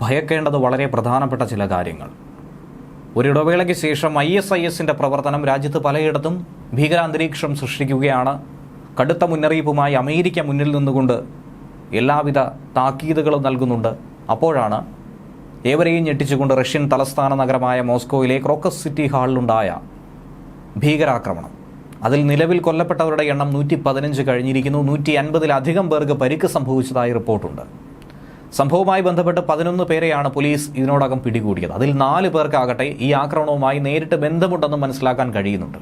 ഭയക്കേണ്ടത് വളരെ പ്രധാനപ്പെട്ട ചില കാര്യങ്ങൾ. ഒരിടവേളയ്ക്ക് ശേഷം ഐ എസ് ഐ എസിന്റെ പ്രവർത്തനം രാജ്യത്ത് പലയിടത്തും ഭീകരാന്തരീക്ഷം സൃഷ്ടിക്കുകയാണ്. കടുത്ത മുന്നറിയിപ്പുമായി അമേരിക്ക മുന്നിൽ നിന്നുകൊണ്ട് എല്ലാവിധ താക്കീതുകളും നൽകുന്നുണ്ട്. അപ്പോഴാണ് ഏവരെയും ഞെട്ടിച്ചുകൊണ്ട് റഷ്യൻ തലസ്ഥാന നഗരമായ മോസ്കോയിലെ ക്രോക്കസ് സിറ്റി ഹാളിലുണ്ടായ ഭീകരാക്രമണം. അതിൽ നിലവിൽ കൊല്ലപ്പെട്ടവരുടെ എണ്ണം നൂറ്റി പതിനഞ്ച് കഴിഞ്ഞിരിക്കുന്നു. നൂറ്റി അൻപതിലധികം പേർക്ക് പരിക്ക് സംഭവിച്ചതായി റിപ്പോർട്ടുണ്ട്. സംഭവവുമായി ബന്ധപ്പെട്ട് പതിനൊന്ന് പേരെയാണ് പോലീസ് ഇതിനോടകം പിടികൂടിയത്. അതിൽ നാല് പേർക്കാകട്ടെ ഈ ആക്രമണവുമായി നേരിട്ട് ബന്ധമുണ്ടെന്ന് മനസ്സിലാക്കാൻ കഴിയുന്നുണ്ട്.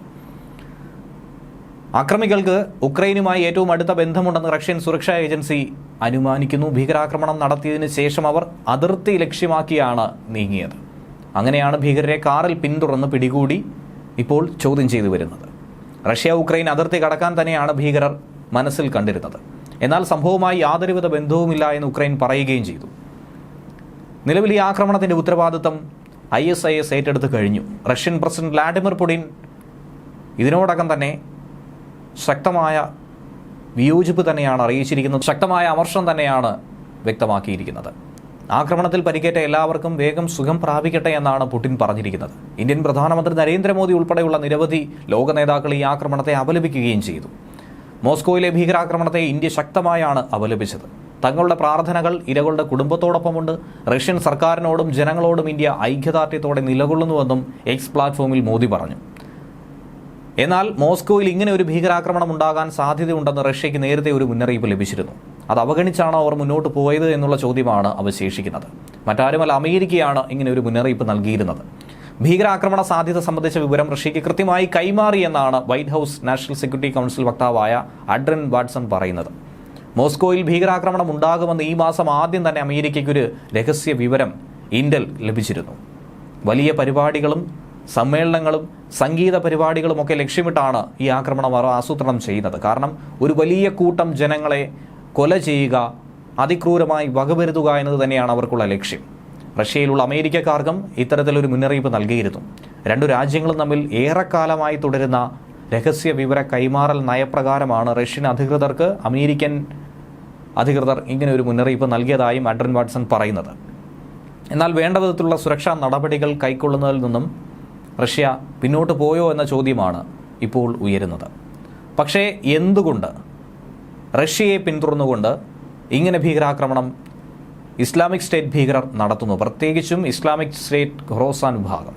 ആക്രമികൾക്ക് ഉക്രൈനുമായി ഏറ്റവും അടുത്ത ബന്ധമുണ്ടെന്ന് റഷ്യൻ സുരക്ഷാ ഏജൻസി അനുമാനിക്കുന്നു. ഭീകരാക്രമണം നടത്തിയതിനു ശേഷം അവർ അതിർത്തി ലക്ഷ്യമാക്കിയാണ് നീങ്ങിയത്. അങ്ങനെയാണ് ഭീകരരെ കാറിൽ പിന്തുടർന്ന് പിടികൂടി ഇപ്പോൾ ചോദ്യം ചെയ്തു വരുന്നത്. റഷ്യ ഉക്രൈൻ അതിർത്തി കടക്കാൻ തന്നെയാണ് ഭീകരർ മനസ്സിൽ കണ്ടിരുന്നത്. എന്നാൽ സംഭവവുമായി യാതൊരുവിധ ബന്ധവുമില്ല എന്ന് ഉക്രൈൻ പറയുകയും ചെയ്തു. നിലവിൽ ഈ ആക്രമണത്തിന്റെ ഉത്തരവാദിത്തം ഐ എസ് ഐ എസ് ഏറ്റെടുത്ത് കഴിഞ്ഞു. റഷ്യൻ പ്രസിഡന്റ് വ്ളാഡിമിർ പുടിൻ ഇതിനോടകം തന്നെ ശക്തമായ വിയോജിപ്പ് തന്നെയാണ് അറിയിച്ചിരിക്കുന്നത്. ശക്തമായ അമർഷം തന്നെയാണ് വ്യക്തമാക്കിയിരിക്കുന്നത്. ആക്രമണത്തിൽ പരിക്കേറ്റ എല്ലാവർക്കും വേഗം സുഖം പ്രാപിക്കട്ടെ എന്നാണ് പുടിൻ പറഞ്ഞിരിക്കുന്നത്. ഇന്ത്യൻ പ്രധാനമന്ത്രി നരേന്ദ്രമോദി ഉൾപ്പെടെയുള്ള നിരവധി ലോക നേതാക്കൾ ഈ ആക്രമണത്തെ അപലപിക്കുകയും ചെയ്തു. മോസ്കോയിലെ ഭീകരാക്രമണത്തെ ഇന്ത്യ ശക്തമായാണ് അപലപിച്ചത്. തങ്ങളുടെ പ്രാർത്ഥനകൾ ഇരകളുടെ കുടുംബത്തോടൊപ്പമുണ്ട്. റഷ്യൻ സർക്കാരിനോടും ജനങ്ങളോടും ഇന്ത്യ ഐക്യദാർഢ്യത്തോടെ നിലകൊള്ളുന്നുവെന്നും എക്സ് പ്ലാറ്റ്ഫോമിൽ മോദി പറഞ്ഞു. എന്നാൽ മോസ്കോയിൽ ഇങ്ങനെ ഒരു ഭീകരാക്രമണം ഉണ്ടാകാൻ സാധ്യതയുണ്ടെന്ന് റഷ്യയ്ക്ക് നേരത്തെ ഒരു മുന്നറിയിപ്പ് ലഭിച്ചിരുന്നു. അത് അവഗണിച്ചാണോ അവർ മുന്നോട്ട് പോയത് എന്നുള്ള ചോദ്യമാണ് അവശേഷിക്കുന്നത്. മറ്റാരുമല്ല അമേരിക്കയാണ് ഇങ്ങനെ ഒരു മുന്നറിയിപ്പ് നൽകിയിരുന്നത്. ഭീകരാക്രമണ സാധ്യത സംബന്ധിച്ച വിവരം റഷ്യയ്ക്ക് കൃത്യമായി കൈമാറി എന്നാണ് White House National Security Council വക്താവായ അഡ്രൻ Watson പറയുന്നത്. മോസ്കോയിൽ ഭീകരാക്രമണം ഉണ്ടാകുമെന്ന് ഈ മാസം ആദ്യം തന്നെ അമേരിക്കയ്ക്കൊരു രഹസ്യ വിവരം ഇന്റൽ ലഭിച്ചിരുന്നു. വലിയ പരിപാടികളും സമ്മേളനങ്ങളും സംഗീത പരിപാടികളും ഒക്കെ ലക്ഷ്യമിട്ടാണ് ഈ ആക്രമണം അവർ ആസൂത്രണം ചെയ്യുന്നത്. കാരണം ഒരു വലിയ കൂട്ടം ജനങ്ങളെ കൊല ചെയ്യുക അതിക്രൂരമായി വകവരുത്തുക എന്നത് തന്നെയാണ് അവർക്കുള്ള ലക്ഷ്യം. റഷ്യയിലുള്ള അമേരിക്കക്കാർക്കും ഇത്തരത്തിലൊരു മുന്നറിയിപ്പ് നൽകിയിരുന്നു. രണ്ടു രാജ്യങ്ങളും തമ്മിൽ ഏറെക്കാലമായി തുടരുന്ന രഹസ്യ വിവര കൈമാറൽ നയപ്രകാരമാണ് റഷ്യൻ അധികൃതർക്ക് അമേരിക്കൻ അധികൃതർ ഇങ്ങനെ ഒരു മുന്നറിയിപ്പ് നൽകിയതായും അഡ്രൻ വാട്സൺ പറയുന്നത്. എന്നാൽ വേണ്ട വിധത്തിലുള്ള സുരക്ഷാ നടപടികൾ കൈക്കൊള്ളുന്നതിൽ നിന്നും റഷ്യ പിന്നോട്ട് പോയോ എന്ന ചോദ്യമാണ് ഇപ്പോൾ ഉയരുന്നത്. പക്ഷേ എന്തുകൊണ്ട് റഷ്യയെ പിന്തുടർന്നുകൊണ്ട് ഇങ്ങനെ ഭീകരാക്രമണം ഇസ്ലാമിക് സ്റ്റേറ്റ് ഭീകരർ നടത്തുന്നു. പ്രത്യേകിച്ചും ഇസ്ലാമിക് സ്റ്റേറ്റ് ഖൊറോസാൻ വിഭാഗം.